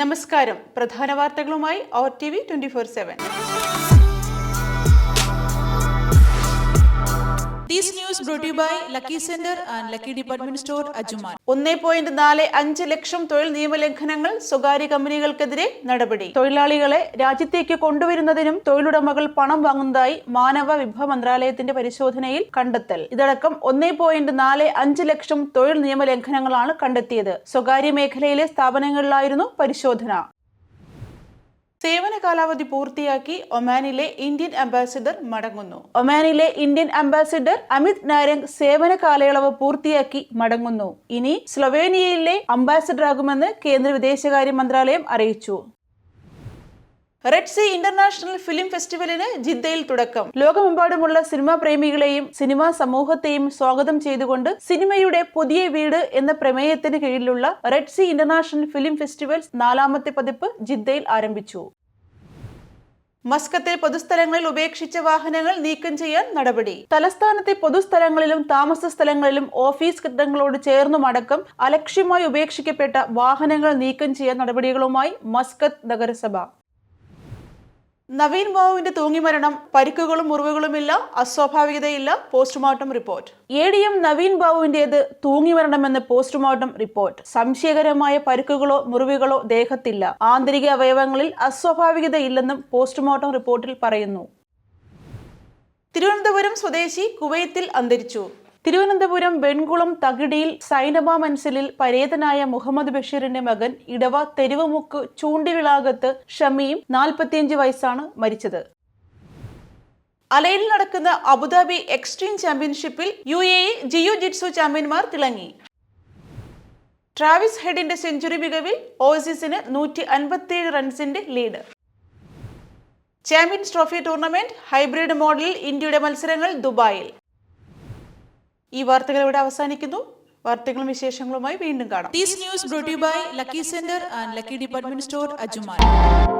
നമസ്കാരം. പ്രധാന വാർത്തകളുമായി R T V twenty four seven brought to you by Lucky Center and Lucky Department Store. ഒന്നേ point നാല് അഞ്ച് ലക്ഷം തൊഴിൽ നിയമലംഘനങ്ങൾ സ്വകാര്യ കമ്പനികൾക്കെതിരെ നടപടി. തൊഴിലാളികളെ രാജ്യത്തേക്ക് കൊണ്ടുവരുന്നതിനും തൊഴിലുടമകൾ പണം വാങ്ങുന്നതായി മാനവ വിഭവ മന്ത്രാലയത്തിന്റെ പരിശോധനയിൽ കണ്ടെത്തൽ. ഇതടക്കം ഒന്നേ പോയിന്റ് നാല് അഞ്ച് ലക്ഷം തൊഴിൽ നിയമലംഘനങ്ങളാണ് കണ്ടെത്തിയത്. സ്വകാര്യ മേഖലയിലെ സ്ഥാപനങ്ങളിലായിരുന്നു പരിശോധന. സേവന കാലാവധി പൂർത്തിയാക്കി ഒമാനിലെ ഇന്ത്യൻ അംബാസിഡർ മടങ്ങുന്നു. ഒമാനിലെ ഇന്ത്യൻ അംബാസിഡർ അമിത് നാരംഗ് സേവന കാലയളവ് പൂർത്തിയാക്കി മടങ്ങുന്നു. ഇനി സ്ലൊവേനിയയിലെ അംബാസിഡറാകുമെന്ന് കേന്ദ്ര വിദേശകാര്യ മന്ത്രാലയം അറിയിച്ചു. റെഡ് സി ഇന്റർനാഷണൽ ഫിലിം ഫെസ്റ്റിവലിന് ജിദ്ദയിൽ തുടക്കം. ലോകമെമ്പാടുമുള്ള സിനിമാ പ്രേമികളെയും സിനിമാ സമൂഹത്തെയും സ്വാഗതം ചെയ്തുകൊണ്ട് സിനിമയുടെ പുതിയ വീട് എന്ന പ്രമേയത്തിന് കീഴിലുള്ള Red Sea international film festivals നാലാമത്തെ പതിപ്പ് ജിദ്ദയിൽ ആരംഭിച്ചു. മസ്കത്തെ പൊതുസ്ഥലങ്ങളിൽ ഉപേക്ഷിച്ച വാഹനങ്ങൾ നീക്കം ചെയ്യാൻ നടപടി. തലസ്ഥാനത്തെ പൊതുസ്ഥലങ്ങളിലും താമസ സ്ഥലങ്ങളിലും ഓഫീസ് കെട്ടിടങ്ങളോട് ചേർന്നുമടക്കം അലക്ഷ്യമായി ഉപേക്ഷിക്കപ്പെട്ട വാഹനങ്ങൾ നീക്കം ചെയ്യാൻ നടപടികളുമായി മസ്കത്ത് നഗരസഭ. നവീൻ ബാബുവിന്റെ തൂങ്ങിമരണം പരിക്കുകളും മുറിവുകളുമില്ല അസ്വാഭാവികതയില്ല postmortem report. A D M Naveen ബാബുവിന്റേത് തൂങ്ങിമരണമെന്ന് പോസ്റ്റ്മോർട്ടം റിപ്പോർട്ട്. സംശയകരമായ പരിക്കുകളോ മുറിവുകളോ ദേഹത്തില്ല. ആന്തരിക അവയവങ്ങളിൽ അസ്വാഭാവികതയില്ലെന്നും പോസ്റ്റ്മോർട്ടം റിപ്പോർട്ടിൽ പറയുന്നു. തിരുവനന്തപുരം സ്വദേശി കുവൈത്തിൽ അന്തരിച്ചു. തിരുവനന്തപുരം വെൺകുളം തകിടിയിൽ സൈനബ മൻസലിൽ പരേതനായ മുഹമ്മദ് ബഷീറിന്റെ മകൻ ഇടവ തെരുവുമുക്ക് ചൂണ്ടിവിളാകത്ത് ഷമിയും നാൽപ്പത്തിയഞ്ച് വയസ്സാണ് മരിച്ചത്. അലയിൽ നടക്കുന്ന അബുദാബി എക്സ്ട്രീം ചാമ്പ്യൻഷിപ്പിൽ U A E jiu jitsu ചാമ്പ്യന്മാർ തിളങ്ങി. ട്രാവിസ് ഹെഡിന്റെ സെഞ്ചുറി മികവിൽ ഓസീസിന് നൂറ്റി അൻപത്തിയേഴ് റൺസിന്റെ lead. Champions trophy tournament hybrid മോഡലിൽ ഇന്ത്യയുടെ മത്സരങ്ങൾ ദുബായിൽ. ഈ വാർത്തകൾ ഇവിടെ അവസാനിക്കുന്നു വാർത്തകളും വിശേഷങ്ങളുമായി വീണ്ടും കാണാം brought to you by Lucky Center and Lucky Department Store, Ajuman.